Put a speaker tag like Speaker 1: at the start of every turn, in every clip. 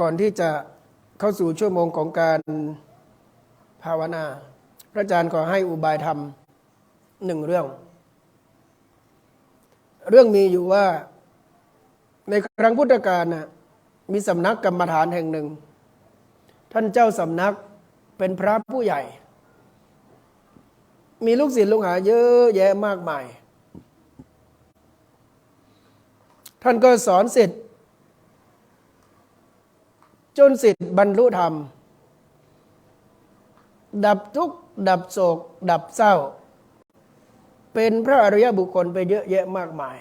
Speaker 1: ก่อนที่จะเข้าสู่ชั่วโมงของการภาวนา พระอาจารย์ขอให้อุบายธรรมหนึ่งเรื่อง เรื่องมีอยู่ว่า ในครั้งพุทธกาลน่ะมีสำนักกรรมฐานแห่งหนึ่ง ท่านเจ้าสำนักเป็นพระผู้ใหญ่ มีลูกศิษย์ลูกหาเยอะแยะมากมาย ท่านก็สอนศิษย์จ จนศิษย์บรรลุธรรม ดับทุกข์ดับโศก ดับเศร้า เป็นพระอริยบุคคลไปเยอะแยะมากมาย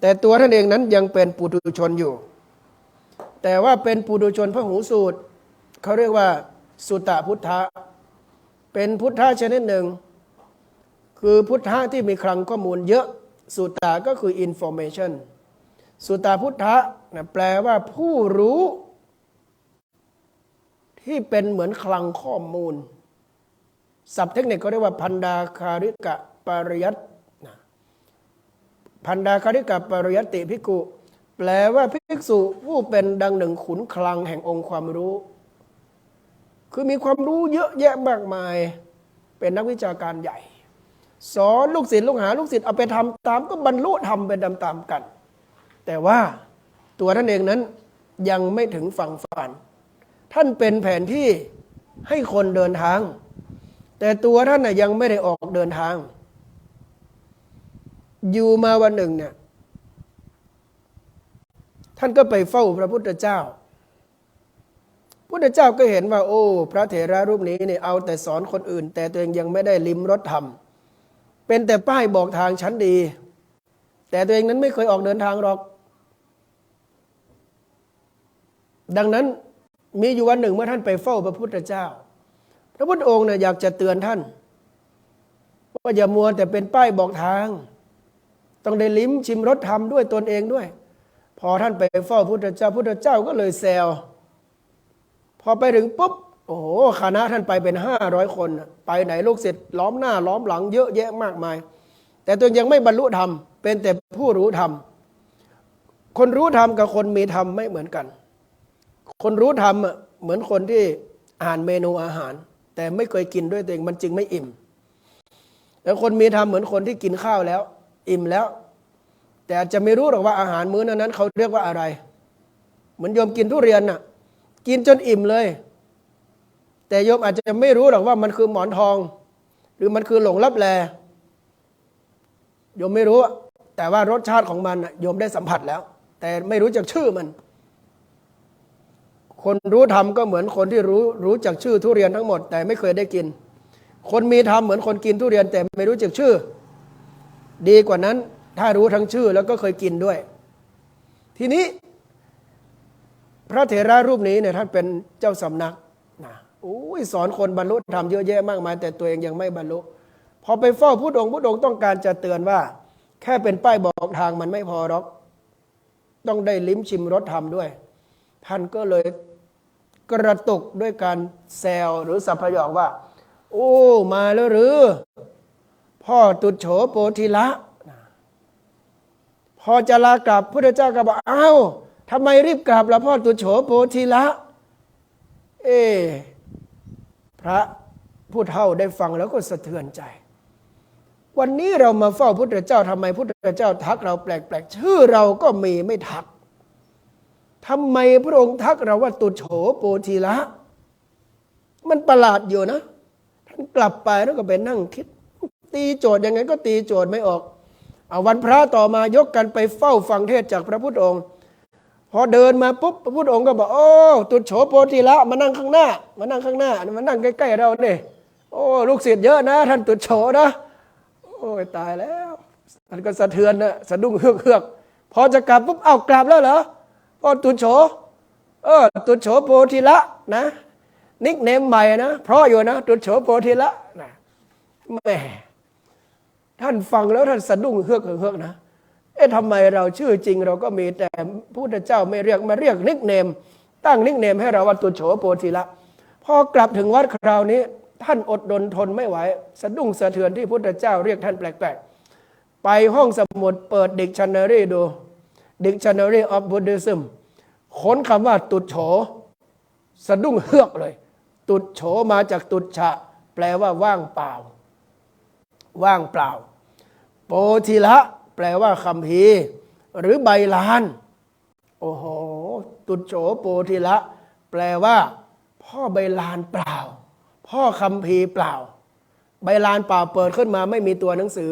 Speaker 1: แต่ตัวท่านเองนั้นยังเป็นปุถุชนอยู่ แต่ว่าเป็นปุถุชนพระหูสูตรเขาเรียกว่าสุตตพุทธะเป็นพุทธะชนิดหนึ่ง คือพุทธะที่มีคลังข้อมูลเยอะสุตตะก็คือ information สุตตพุทธะนะแปลว่าผู้รู้ ที่เป็นเหมือนคลังข้อมูลศัพท์เทคนิคเขาเรียกว่าพันดาคาริกะปริยัตนะพันดาคาริกะปริยัติภิกุ แปลว่าภิกษุผู้เป็นดังหนึ่งขุนคลังแห่งองค์ความรู้ คือมีความรู้เยอะแยะมากมาย เป็นนักวิชาการใหญ่ สอนลูกศิษย์ลูกหาลูกศิษย์เอาไปทำตามก็บรรลุทำเป็นตามกัน แต่ว่าตัวท่านเองนั้นยังไม่ถึงฝั่งฝัน ท่านเป็นแผนที่ให้คนเดินทาง แต่ตัวท่านน่ะยังไม่ได้ออกเดินทาง อยู่มาวันหนึ่งเนี่ยท่านก็ไปเฝ้าพระพุทธเจ้า พุทธเจ้าก็เห็นว่า โอ้ พระเถระรูปนี้เนี่ยเอาแต่สอนคนอื่น แต่ตัวเองยังไม่ได้ลิ้มรสธรรม เป็นแต่ป้ายบอกทางชั้นดี แต่ตัวเองนั้นไม่เคยออกเดินทางหรอก ดังนั้น มีอยู่วันหนึ่งเมื่อท่านไปเฝ้าพระพุทธเจ้า พระพุทธองค์เนี่ยอยากจะเตือนท่าน ว่าอย่ามัวแต่เป็นป้ายบอกทาง ต้องได้ลิ้มชิมรสธรรมด้วยตนเองด้วย พอท่านไปเฝ้าพุทธเจ้า พุทธเจ้าก็เลยแซวพอไปถึงปุ๊บโอ้โหคณะท่านไปเป็นห้าร้อยคน ไปไหนลูกศิษย์ล้อมหน้าล้อมหลังเยอะแยะมากมาย แต่ตัวเองยังไม่บรรลุธรรม เป็นแต่ผู้รู้ธรรม คนรู้ธรรมกับคนมีธรรมไม่เหมือนกัน คนรู้ธรรมอะเหมือนคนที่อ่านเมนูอาหาร แต่ไม่เคยกินด้วยตัวเองมันจึงไม่อิ่มแล้วคนมีธรรมเหมือนคนที่กินข้าวแล้ว อิ่มแล้ว แต่จะไม่รู้หรอกว่าอาหารมื้อนั้นเขาเรียกว่าอะไร เหมือนโยมกินทุเรียนน่ะ กินจนอิ่มเลย แต่โยมอาจจะไม่รู้หรอกว่ามันคือหมอนทอง หรือมันคือหลงลับแลโยมไม่รู้แต่ว่ารสชาติของมันโยมได้สัมผัสแล้ว แต่ไม่รู้จักชื่อมัน คนรู้ธรรมก็เหมือนคนที่รู้รู้จักชื่อทุเรียนทั้งหมด แต่ไม่เคยได้กิน คนมีธรรมเหมือนคนกินทุเรียนแต่ไม่รู้จักชื่อ ดีกว่านั้นถ้ารู้ทั้งชื่อแล้วก็เคยกินด้วย ทีนี้ พระเถระรูปนี้เนี่ยท่านเป็นเจ้าสำนักนะโอ้ยสอนคนบรรลุธรรมเยอะแยะมากมาย แต่ตัวเองยังไม่บรรลุพอไปเฝ้าพุทธองค์พุทธองค์ต้องการจะเตือนว่า แค่เป็นป้ายบอกทางมันไม่พอหรอก ต้องได้ลิ้มชิมรสธรรมด้วย ท่านก็เลย กระตุกด้วยการแซวหรือสัพยอกว่า โอ้ มาแล้วหรือ พ่อตุดโฉโปธิละ พอจะลากลับพุทธเจ้าก็บอกอ้าวทำไมรีบกลับละพ่อตุดโฉโปธิละ เอ พระผู้เฒ่าได้ฟังแล้วก็สะเทือนใจ วันนี้เรามาเฝ้าพุทธเจ้าทำไมพุทธเจ้าทักเราแปลกๆ ชื่อเราก็มีไม่ทัก ทำไมพระองค์ทักเราว่าตุโฉโปทีละ มันประหลาดอยู่นะ ท่านกลับไปแล้วก็ไปนั่งคิด ตีโจทย์ยังไงก็ตีโจทย์ไม่ออกเอาวันพระต่อมายกกันไปเฝ้าฟังเทศจากพระพุทธองค์ พอเดินมาปุ๊บพระพุทธองค์ก็บอกโอ้ตุโฉโปทีละมานั่งข้างหน้า มานั่งข้างหน้ามานั่งใกล้ๆเราเนี่ยโอ้ลูกศิษย์เยอะนะ ท่านตุโฉนะโอ้ยตายแล้วมันก็สะเทือนนะสะดุ้งเฮือกเฮือกพอจะกลับปุ๊บเอากลับแล้วเหรอ พ่อตุโฉเออตุโฉโพธิละนะ นิกเนมใหม่นะ เพราะอยู่นะตุโฉโพธิละนะแม่ท่านฟังแล้วท่านสะดุ้งเฮือกเฮือกนะ เอ๊ะทำไมเราชื่อจริงเราก็มีแต่พุทธเจ้าไม่เรียกมาเรียกนิกเนม ตั้งนิกเนมให้เราว่าตุโฉโพธิละ พอกลับถึงวัดคราวนี้ ท่านอดดนทนไม่ไหวสะดุ้งสะเทือนที่พุทธเจ้าเรียกท่านแปลกๆไปห้องสมุดเปิดดิกชันนารีดู Dictionary of Buddhism ค้นคำว่าตุดโฉสะดุ้งเฮือกเลย ตุดโฉมาจากตุดฉะ แปลว่าว่างเปล่า ว่างเปล่า โปธิละ แปลว่าคำพีหรือใบลาน โอ้โห ตุดโฉโปธิละ แปลว่า พ่อใบลานเปล่า พ่อคำพีเปล่า ใบลานเปล่าเปิดขึ้นมาไม่มีตัวหนังสือ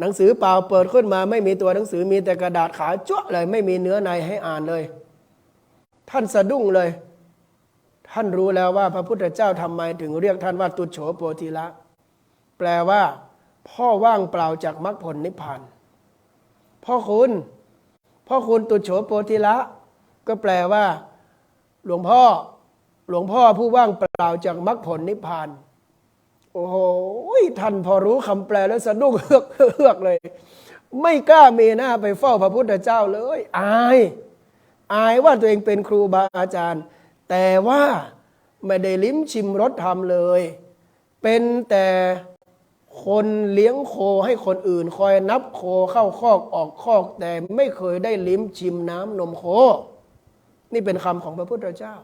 Speaker 1: หนังสือเปล่าเปิดขึ้นมา ไม่มีตัวหนังสือมีแต่กระดาษขาวจ้วเลย ไม่มีเนื้อในให้อ่านเลย ท่านสะดุ้งเลย ท่านรู้แล้วว่าพระพุทธเจ้าทำไมถึงเรียกท่านว่าตุโฉโปธิละ แปลว่า พ่อว่างเปล่าจากมรรคผลนิพพานพ่อคุณพ่อคุณตุโฉโปธิละ ก็แปลว่า หลวงพ่อ หลวงพ่อผู้ว่างเปล่าจากมรรคผลนิพพาน โอ้โหท่านพอรู้คำแปลแล้วสะดุ้งเฮือกเฮือกเลย ไม่กล้าเมหน้าไปเฝ้าพระพุทธเจ้าเลย อาย อายว่าตัวเองเป็นครูบาอาจารย์ แต่ว่าไม่ได้ลิ้มชิมรสธรรมเลย เป็นแต่คนเลี้ยงโคให้คนอื่น คอยนับโคเข้าคอกออกคอก แต่ไม่เคยได้ลิ้มชิมน้ำนมโค นี่เป็นคำของพระพุทธเจ้า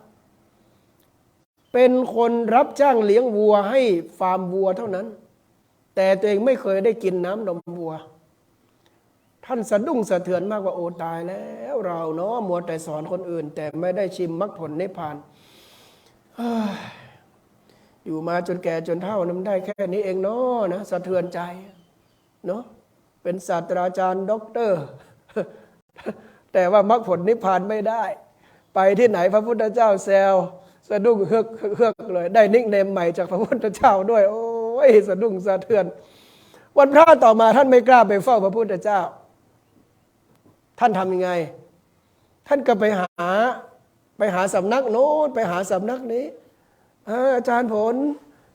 Speaker 1: เป็นคนรับจ้างเลี้ยงวัวให้ฟาร์มวัวเท่านั้น แต่ตัวเองไม่เคยได้กินน้ำนมวัว ท่านสะดุ้งสะเทือนมากว่าโอ้ตายแล้วเราเนาะมัวแต่สอนคนอื่น แต่ไม่ได้ชิมมรรคผลนิพพานอยู่มาจนแก่จนเฒ่านั้นได้แค่นี้เองเนาะนะสะเทือนใจเนาะเป็นศาสตราจารย์ด็อกเตอร์ แต่ว่ามรรคผลนิพพานไม่ได้ ไปที่ไหนพระพุทธเจ้าแซว สะดุ้งเฮือกเฮือกเลย ได้นิกเนมใหม่จากพระพุทธเจ้าด้วย โอ้ยสะดุ้งสะเทือน วันพระต่อมาท่านไม่กล้าไปเฝ้าพระพุทธเจ้า ท่านทำยังไง ท่านก็ไปหาไปหาสำนักโน้นไปหาสำนักนี้อาจารย์ผล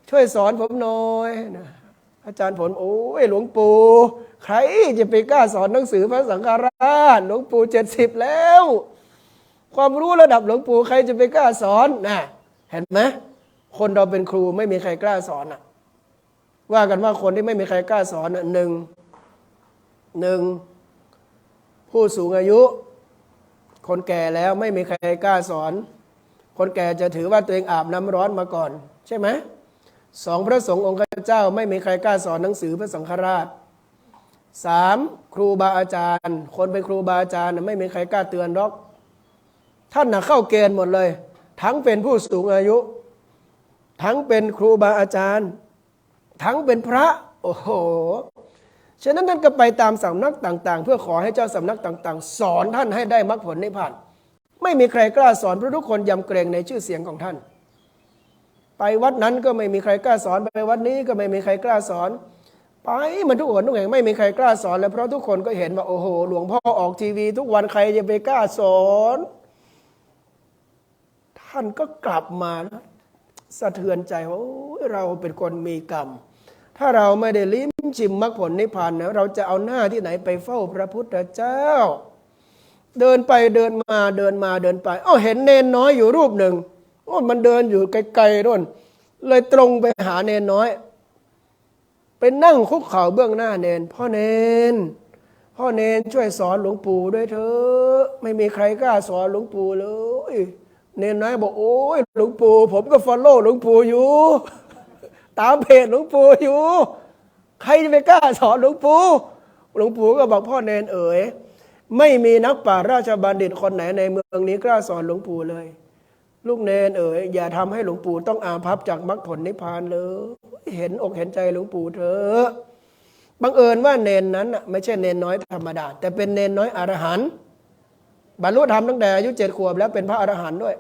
Speaker 1: ช่วยสอนผมหน่อยนะอาจารย์ผลโอ้ยหลวงปู่ใครจะไปกล้าสอนหนังสือพระสังฆราชหลวงปู่เจ็ดสิบแล้ว ความรู้ระดับหลวงปู่ใครจะไปกล้าสอนนะเห็นไหมคนเราเป็นครูไม่มีใครกล้าสอนอะว่ากันว่าคนที่ไม่มีใครกล้าสอนน่ะหนึ่งหนึ่งผู้สูงอายุ คนแก่แล้วไม่มีใครกล้าสอน คนแก่จะถือว่าตัวเองอาบน้ำร้อนมาก่อน ใช่ไหมสองพระสงฆ์องค์เจ้า ไม่มีใครกล้าสอนหนังสือพระสังฆราชสามครูบาอาจารย์ คนเป็นครูบาอาจารย์ไม่มีใครกล้าเตือนหรอก ท่านน่ะเข้าเกณฑ์หมดเลย ทั้งเป็นผู้สูงอายุ ทั้งเป็นครูบาอาจารย์ ทั้งเป็นพระ โอ้โห ฉะนั้นท่านก็ไปตามสำนักต่าง ๆ เพื่อขอให้เจ้าสำนักต่าง ๆ สอนท่านให้ได้มรรคผลนิพพาน ไม่มีใครกล้าสอนเพราะทุกคนยำเกรงในชื่อเสียงของท่าน ไปวัดนั้นก็ไม่มีใครกล้าสอนไปวัดนี้ก็ไม่มีใครกล้าสอนไปมันทุกคนทุกแห่งไม่มีใครกล้าสอนแล้วเพราะทุกคนก็เห็นว่าโอ้โห หลวงพ่อออกทีวี ทุกวันใครจะไปกล้าสอน ท่านก็กลับมาสะเทือนใจว่าเราเป็นคนมีกรรม ถ้าเราไม่ได้ลิ้มชิมมรรคผลนิพพานนะเราจะเอาหน้าที่ไหนไปเฝ้าพระพุทธเจ้า เดินไปเดินมาเดินมาเดินไปอ้าเห็นเนนน้อยอยู่รูปหนึ่งโอ้มันเดินอยู่ไกลๆนู่นเลยตรงไปหาเนนน้อย ไปนั่งคุกเข่าเบื้องหน้าเนน พ่อเนน พ่อเนนช่วยสอนหลวงปู่ด้วยเถอะไม่มีใครกล้าสอนหลวงปู่เลย เนนน้อยบอกโอ้ยหลวงปู่ผมก็ฟอลโล่หลวงปู่อยู่ ตามเพจหลวงปู่อยู่ ใครจะไปกล้าสอนหลวงปู่หลวงปู่ก็บอกพ่อเนนเอ๋ยไม่มีนักปราชญ์ราชบัณฑิตคนไหนในเมืองนี้กล้าสอนหลวงปู่เลย ลูกเนนเอ๋ยอย่าทำให้หลวงปู่ต้องอาภัพจากมรรคผลนิพพานเลย เห็นอกเห็นใจหลวงปู่เถอะบังเอิญว่าเนนนั้นไม่ใช่เนนน้อยธรรมดา แต่เป็นเนนน้อยอรหันต์ บรรลุธรรมตั้งแต่อายุเจ็ดขวบแล้วเป็นพระอรหันต์ด้วย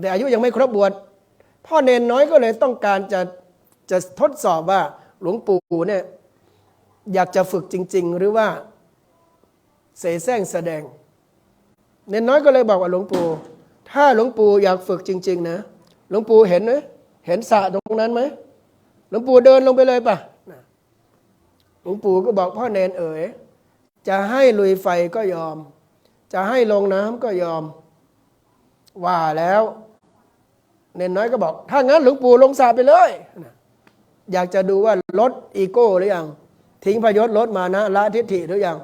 Speaker 1: แต่อายุยังไม่ครบบวชพ่อเนนน้อยก็เลยต้องการจะจะทดสอบว่าหลวงปู่เนี่ยอยากจะฝึกจริง ๆ หรือว่า เสแสร้งแสดง เนนน้อยก็เลยบอกว่าหลวงปู่ถ้าหลวงปู่อยากฝึกจริง ๆ นะหลวงปู่เห็นไหมเห็นสระตรงนั้นไหมหลวงปู่เดินลงไปเลยป่ะหลวงปู่ก็บอกพ่อเนนเอ๋ยจะให้ลุยไฟก็ยอม จะให้ลงน้ำก็ยอม ว่าแล้ว เนนน้อยก็บอก ถ้างั้นหลวงปู่ลงสาไปเลย อยากจะดูว่าลดอีโก้หรือยัง ทิ้งพยศลดมานะละทิฏฐิหรือยัง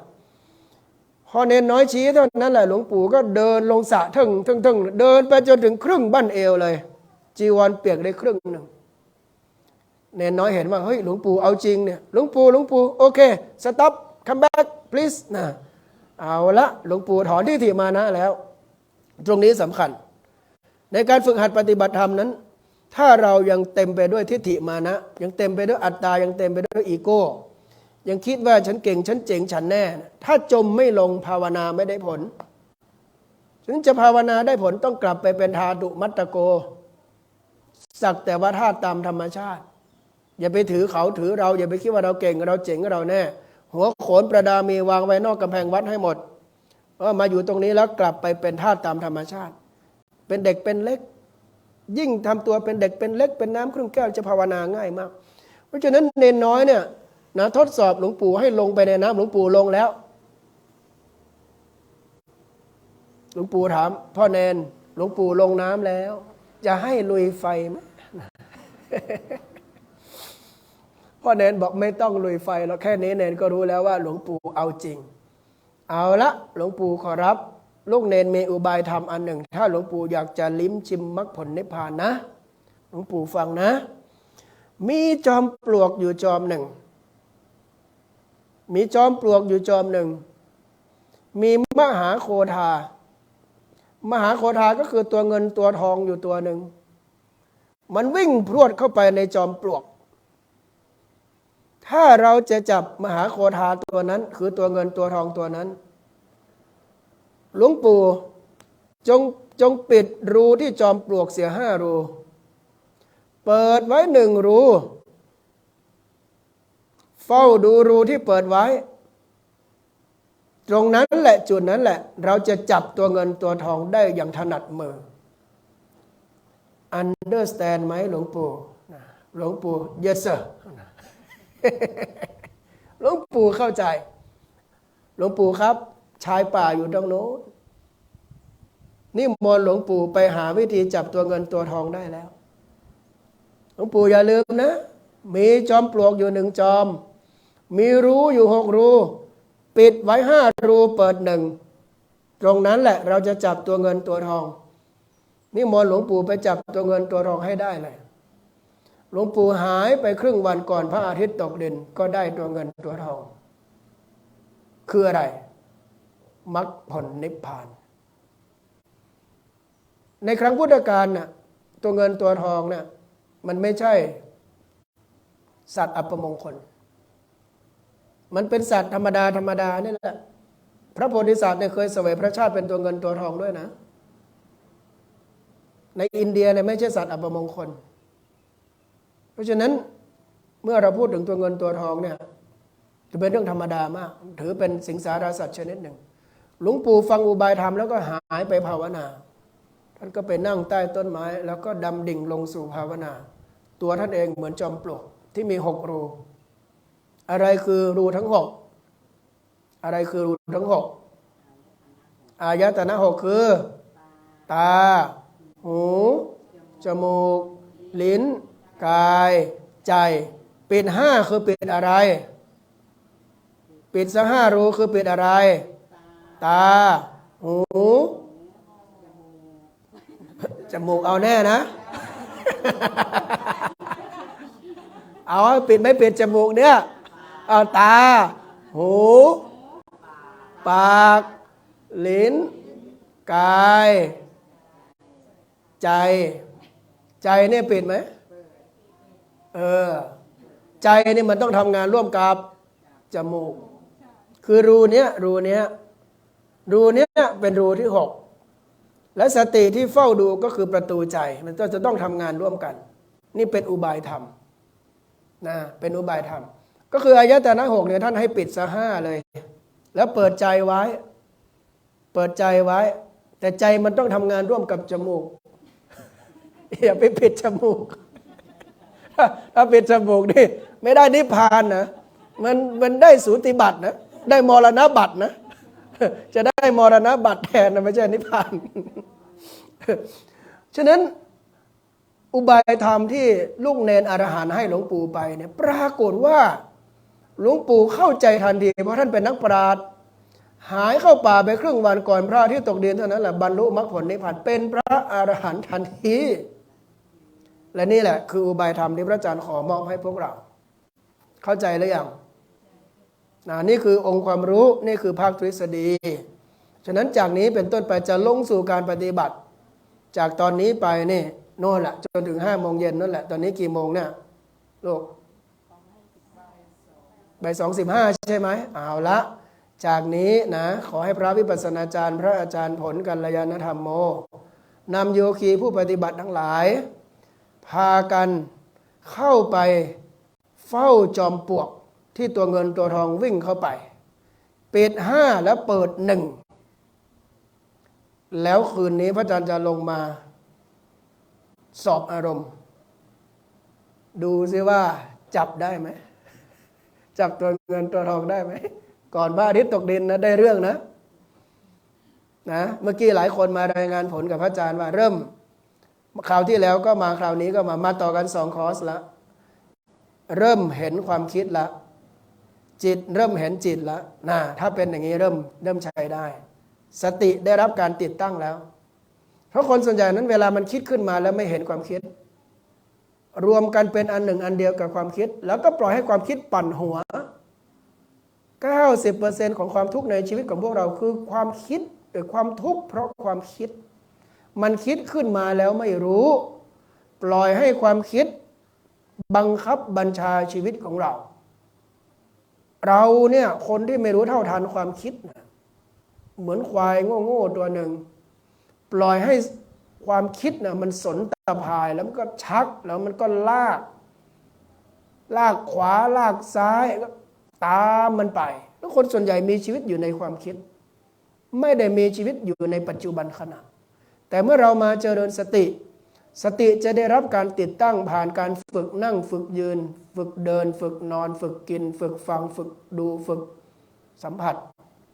Speaker 1: พอเนนน้อยชี้เท่านั้นแหละหลวงปู่ก็เดินลงสะทึ่งทึ่งทึ่งเดินไปจนถึงครึ่งบั้นเอวเลย จีวรเปียกได้ครึ่งหนึ่งเนนน้อยเห็นว่าเฮ้ยหลวงปู่เอาจริงเนี่ยหลวงปู่หลวงปู่โอเคสต็อป come back please นะ เอาละหลวงปู่ถอนที่ถิมานะแล้ว ตรงนี้สำคัญ ในการฝึกหัดปฏิบัติธรรมนั้น ถ้าเรายังเต็มไปด้วยทิฏฐิมานะ ยังเต็มไปด้วยอัตตา ยังเต็มไปด้วยอีโก้ ยังคิดว่าฉันเก่งฉันเจ๋งฉันแน่ ถ้าจมไม่ลงภาวนาไม่ได้ผลถึงจะภาวนาได้ผลต้องกลับไปเป็นทาตุมัตตโก สักแต่ว่าธาตุตามธรรมชาติ อย่าไปถือเขาถือเรา อย่าไปคิดว่าเราเก่งเราเจ๋งเราแน่ หัวโขนประดามีวางไว้นอกกำแพงวัดให้หมดเออมาอยู่ตรงนี้แล้วกลับไปเป็นธาตุตามธรรมชาติ เป็นเด็กเป็นเล็ก ยิ่งทำตัวเป็นเด็กเป็นเล็ก เป็นน้ำครึ่งแก้วจะภาวนาง่ายมาก เพราะฉะนั้นเนนน้อยเนี่ยนะทดสอบหลวงปู่ให้ลงไปในน้ำหลวงปู่ลงแล้ว หลวงปู่ถาม พ่อเนนหลวงปู่ลงน้ำแล้ว จะให้ลุยไฟไหม พ่อเนนบอกไม่ต้องลุยไฟแล้วแค่นี้เนนก็รู้แล้วว่าหลวงปู่เอาจริง เอาละหลวงปู่ขอรับ ลูกเนนมีอุบายธรรมอันหนึ่ง ถ้าหลวงปู่อยากจะลิ้มชิมมรรคผลนิพพานนะ หลวงปู่ฟังนะ มีจอมปลวกอยู่จอมหนึ่ง มีจอมปลวกอยู่จอมหนึ่ง มีมหาโคทามหาโคทาก็คือตัวเงินตัวทองอยู่ตัวหนึ่ง มันวิ่งพรวดเข้าไปในจอมปลวก ถ้าเราจะจับมหาโคทาตัวนั้น คือตัวเงินตัวทองตัวนั้น หลวงปู่จงจงปิดรูที่จอมปลวกเสียห้ารู เปิดไว้หนึ่งรู เฝ้าดูรูที่เปิดไว้ ตรงนั้นแหละจุดนั้นแหละ เราจะจับตัวเงินตัวทองได้อย่างถนัดมือ understand ไหมหลวงปู่หลวงปู่ yes sir หลวงปู่เข้าใจ หลวงปู่ครับ ชายป่าอยู่ตรงโน้นนี่มนหลวงปู่ไปหาวิธีจับตัวเงินตัวทองได้แล้ว หลวงปู่อย่าลืมนะ มีจอมปลวกอยู่หนึ่งจอม มีรูอยู่หกรู ปิดไว้ห้ารูเปิดหนึ่ง ตรงนั้นแหละเราจะจับตัวเงินตัวทอง นี่มนหลวงปู่ไปจับตัวเงินตัวทองให้ได้เลย หลวงปู่หายไปครึ่งวันก่อนพระอาทิตย์ตกดินก็ได้ตัวเงินตัวทอง คืออะไรมรรคผลนิพพาน ในครั้งพุทธกาลน่ะตัวเงินตัวทองน่ะมันไม่ใช่ สัตว์อัปมงคล มันเป็นสัตว์ธรรมดาธรรมดานี่แหละพระโพธิสัตว์เนี่ยเคยเสวยพระชาติเป็นตัวเงินตัวทองด้วยนะ ในอินเดียเนี่ยไม่ใช่สัตว์อัปมงคล ราะฉะนั้นเมื่อเราพูดถึงตัวเงินตัวทองเนี่ยจะเป็นเรื่องธรรมดามาก ถือเป็นสิงสารสัตว์ชนิดหนึ่ง หลวงปู่ฟังอุบายธรรมแล้วก็หายไปภาวนา ท่านก็ไปนั่งใต้ต้นไม้ แล้วก็ดำดิ่งลงสู่ภาวนา ตัวท่านเองเหมือนจอมปลวกที่มีหกรู อะไรคือรูทั้งหกอะไรคือรูทั้งหกอายตนะหกคือ ตา หู จมูก ลิ้น กายใจปิดห้าคือปิดอะไร ปิดสักห้ารูคือปิดอะไร ตา หู จมูกเอาแน่นะ เอาให้ปิดไม่ปิดจมูกเนี่ยเอาตา หู ปาก ลิ้น กาย ใจ ใจเนี่ยปิดไหม เออ ใจนี่มันต้องทำงานร่วมกับจมูก คือรูเนี้ยรูเนี้ยรูเนี้ยเป็นรูที่หกและสติที่เฝ้าดูก็คือประตูใจ มันก็จะต้องทำงานร่วมกัน นี่เป็นอุบายธรรมนะเป็นอุบายธรรม ก็คืออายตนะหกเนี่ยท่านให้ปิดซะห้าเลย แล้วเปิดใจไว้ เปิดใจไว้ แต่ใจมันต้องทำงานร่วมกับจมูกอย่าไปปิดจมูก ถ้าปิดจมูกนี่ไม่ได้นิพพานนะมันมันได้สูติบัตรนะได้มรณบัตรนะ จะได้มรณบัตรแทนนะไม่ใช่นิพพานฉะนั้นอุบายธรรมที่ลูกเนนอรหันให้หลวงปู่ไปเนี่ยปรากฏว่าหลวงปู่เข้าใจทันที เพราะท่านเป็นนักปราชญ์หายเข้าป่าไปครึ่งวันก่อนพระที่ตกดินเท่านั้นแหละบรรลุมรรคผลนิพพานเป็นพระอรหันต์ทันที และนี่แหละคืออุบายธรรมที่พระอาจารย์ขอมอบให้พวกเรา เข้าใจหรือยังนะนี่คือองค์ความรู้นี่คือภาคทฤษฎี ฉะนั้นจากนี้เป็นต้นไปจะลงสู่การปฏิบัติ จากตอนนี้ไปนี่โน่นแหละจนถึงห้าโมงเย็นนั่นแหละ ตอนนี้กี่โมงเนี่ยลูกบ่ายสองสิบห้าใช่ไหมเอาละจากนี้นะขอให้พระวิปัสสนาจารย์ พระอาจารย์ผลกัลยาณธรรมโมนำโยคีผู้ปฏิบัติทั้งหลาย พากันเข้าไปเฝ้าจอมปลวกที่ตัวเงินตัวทองวิ่งเข้าไปปิดห้าแล้วเปิดหนึ่งแล้วคืนนี้พระอาจารย์จะลงมา สอบอารมณ์ ดูซิว่าจับได้ไหม จับตัวเงินตัวทองได้ไหม ก่อนพระอาทิตย์ตกดินนะได้เรื่องนะนะ เมื่อกี้หลายคนมารายงานผลกับพระอาจารย์ว่าเริ่ม คราวที่แล้วก็มาคราวนี้ก็มามาต่อกันสองคอร์สละ เริ่มเห็นความคิดละ จิตเริ่มเห็นจิตล้วนะถ้าเป็นอย่างนี้เริ่มเริ่มใช้ได้ สติได้รับการติดตั้งแล้ว เพราะคนส่วนใหญ่นั้นเวลามันคิดขึ้นมาแล้วไม่เห็นความคิด รวมกันเป็นอันหนึ่งอันเดียวกับความคิด แล้วก็ปล่อยให้ความคิดปั่นหัว90%ของความทุกข์ในชีวิตของพวกเราคือความคิดหรือความทุกข์เพราะความคิด มันคิดขึ้นมาแล้วไม่รู้ ปล่อยให้ความคิดบังคับบัญชาชีวิตของเรา เราเนี่ยคนที่ไม่รู้เท่าทันความคิดนะเหมือนควายโง่ๆตัวหนึ่ง ปล่อยให้ความคิดนะมันสนตะพายแล้วมันก็ชักแล้วมันก็ลาก ลากขวาลากซ้ายก็ตามมันไป แล้วคนส่วนใหญ่มีชีวิตอยู่ในความคิด ไม่ได้มีชีวิตอยู่ในปัจจุบันขณะ แต่เมื่อเรามาเจริญสติ สติจะได้รับการติดตั้งผ่านการฝึกนั่งฝึกยืน ฝึกเดิน ฝึกนอน ฝึกกิน ฝึกฟังฝึกดูฝึกสัมผัส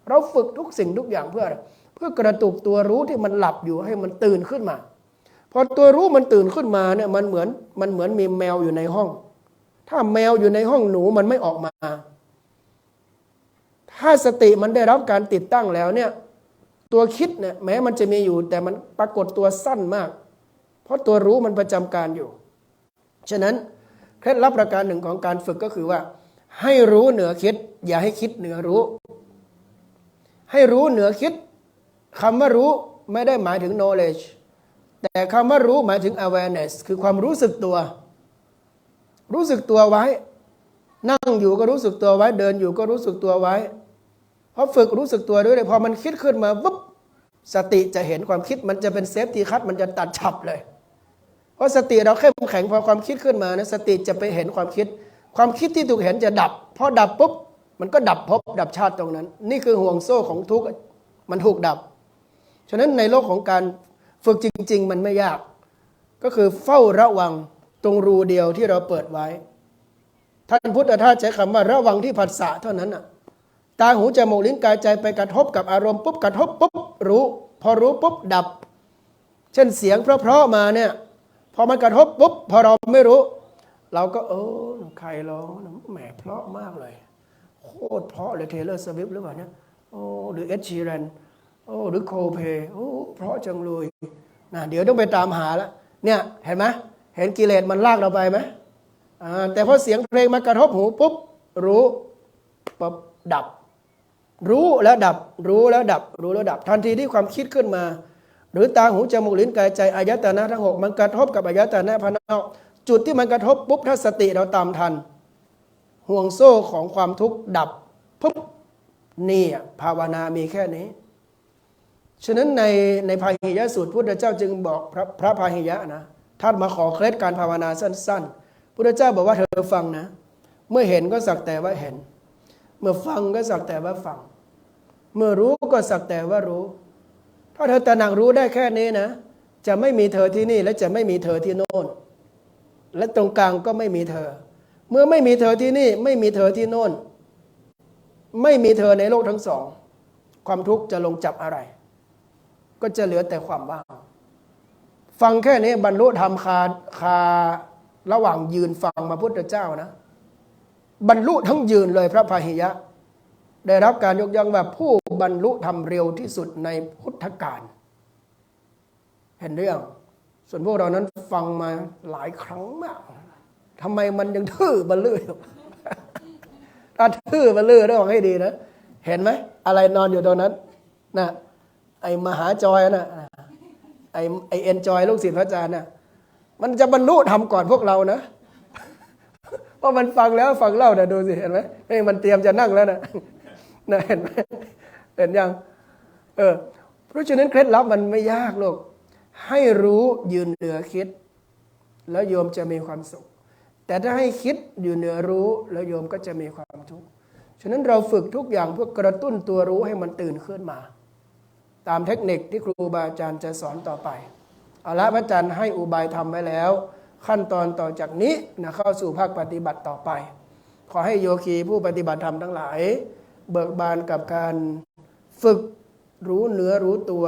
Speaker 1: เราฝึกทุกสิ่งทุกอย่างเพื่ออะไรเพื่อกระตุกตัวรู้ที่มันหลับอยู่ให้มันตื่นขึ้นมาพอตัวรู้มันตื่นขึ้นมาเนี่ยมันเหมือนมันเหมือนมีแมวอยู่ในห้อง ถ้าแมวอยู่ในห้องหนูมันไม่ออกมา ถ้าสติมันได้รับการติดตั้งแล้วเนี่ย ตัวคิดเนี่ยแม้มันจะมีอยู่ แต่มันปรากฏตัวสั้นมาก เพราะตัวรู้มันประจำการอยู่ ฉะนั้นเคล็ดลับประการหนึ่งของการฝึกก็คือว่า ให้รู้เหนือคิด อย่าให้คิดเหนือรู้ ให้รู้เหนือคิดคำว่ารู้ไม่ได้หมายถึง knowledge แต่คำว่ารู้หมายถึง awareness คือความรู้สึกตัว รู้สึกตัวไว้ นั่งอยู่ก็รู้สึกตัวไว้ เดินอยู่ก็รู้สึกตัวไว้ พอฝึกรู้สึกตัวด้วยเลยพอมันคิดขึ้นมาปุ๊บสติจะเห็นความคิดมันจะเป็นเซฟตี้คัตมันจะตัดฉับเลย เพราะสติเราเข้มแข็งพอความคิดขึ้นมานะสติจะไปเห็นความคิด ความคิดที่ถูกเห็นจะดับพอดับปุ๊บมันก็ดับภพดับชาติตรงนั้น นี่คือห่วงโซ่ของทุกข์มันถูกดับ ฉะนั้นในโลกของการฝึกจริง ๆ มันไม่ยาก ก็คือเฝ้าระวังตรงรูเดียวที่เราเปิดไว้ ท่านพุทธทาสใช้คำว่าระวังที่ผัสสะเท่านั้นน่ะ ตาหูจมูกลิ้นกายใจไปกระทบกับอารมณ์ปุ๊บกระทบปุ๊บรู้ พอรู้ปุ๊บดับ เช่นเสียงเพราะๆมาเนี่ยพอมันกระทบปุ๊บพอเราไม่รู้ เราก็เออใครร้องแหมเพราะมากเลย โคตรเพราะเลยเทเลอร์สวิฟหรือเปล่าเนี่ยโอ้หรือเอชชีแรนโอ้หรือโคเพโอ้เพราะจังเลยนะเดี๋ยวต้องไปตามหาล้วเนี่ยเห็นไหมเห็นกิเลสมันลากเราไปไหมแต่พอเสียงเพลงมากระทบหูปุ๊บรู้ปุ๊บดับ รู้แล้วดับ รู้แล้วดับ รู้แล้วดับ ทันทีที่ความคิดขึ้นมา หรือตาหูจมูกลิ้นกายใจอายตนะทั้งหกมันกระทบกับอายตนะภายนอกจุดที่มันกระทบปุ๊บถ้าสติเราตามทัน ห่วงโซ่ของความทุกข์ดับปุ๊บนี่อะภาวนามีแค่นี้ ฉะนั้นในในพาหิยะสูตรพุทธเจ้าจึงบอกพระพระพาหิยะนะท่านมาขอเคล็ดการภาวนาสั้น ๆ พุทธเจ้าบอกว่าเธอฟังนะ เมื่อเห็นก็สักแต่ว่าเห็น เมื่อฟังก็สักแต่ว่าฟัง เมื่อรู้ก็สักแต่ว่ารู้ ถ้าเธอตระหนักรู้ได้แค่นี้นะ จะไม่มีเธอที่นี่ และจะไม่มีเธอที่โน่น และตรงกลางก็ไม่มีเธอ เมื่อไม่มีเธอที่นี่ ไม่มีเธอที่โน่น ไม่มีเธอในโลกทั้งสอง ความทุกข์จะลงจับอะไร ก็จะเหลือแต่ความว่าง ฟังแค่นี้บรรลุธรรมคาคาระหว่างยืนฟังมาพุทธเจ้านะ บรรลุทั้งยืนเลยพระพาหิยะ ได้รับการยกย่องว่าผู้ บบรรลุธรรมเร็วที่สุดในพุทธกาลเห็นเรื่อง ส่วนพวกเรานั้นฟังมาหลายครั้งมากทำไมมันยังทื่อบรรลือยู่ถ้าทื่อบรรลือระวังให้ดีนะ เห็นไหม อะไรนอนอยู่ตรงนั้นนะไอมหาจอยนะไอไอเอ็นจอยลูกศิษย์พระอาจารย์นะมันจะบรรลุทำก่อนพวกเรานะเพราะมันฟังแล้วฟังเล่านะดูสิเห็นไหมเอ้ยมันเตรียมจะนั่งแล้วนะนะเห็นไหม เห็นยังเออเพราะฉะนั้นเคล็ดลับมันไม่ยากหรอกให้รู้ยืนเหนือคิด แล้วโยมจะมีความสุข แต่ถ้าให้คิดอยู่เหนือรู้แล้วโยมก็จะมีความทุกข์ฉะนั้นเราฝึกทุกอย่างเพื่อกระตุ้นตัวรู้ให้มันตื่นขึ้นมา ตามเทคนิคที่ครูบาอาจารย์จะสอนต่อไปเอาละพระอาจารย์ให้อุบายทำไว้แล้ว ขั้นตอนต่อจากนี้นะเข้าสู่ภาคปฏิบัติต่อไป ขอให้โยคีผู้ปฏิบัติธรรมทั้งหลาย เบิกบานกับการ ฝึกรู้เนื้อรู้ตัว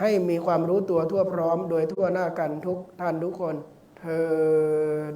Speaker 1: ให้มีความรู้ตัวทั่วพร้อม โดยทั่วหน้ากันทุกท่านทุกคนเทอ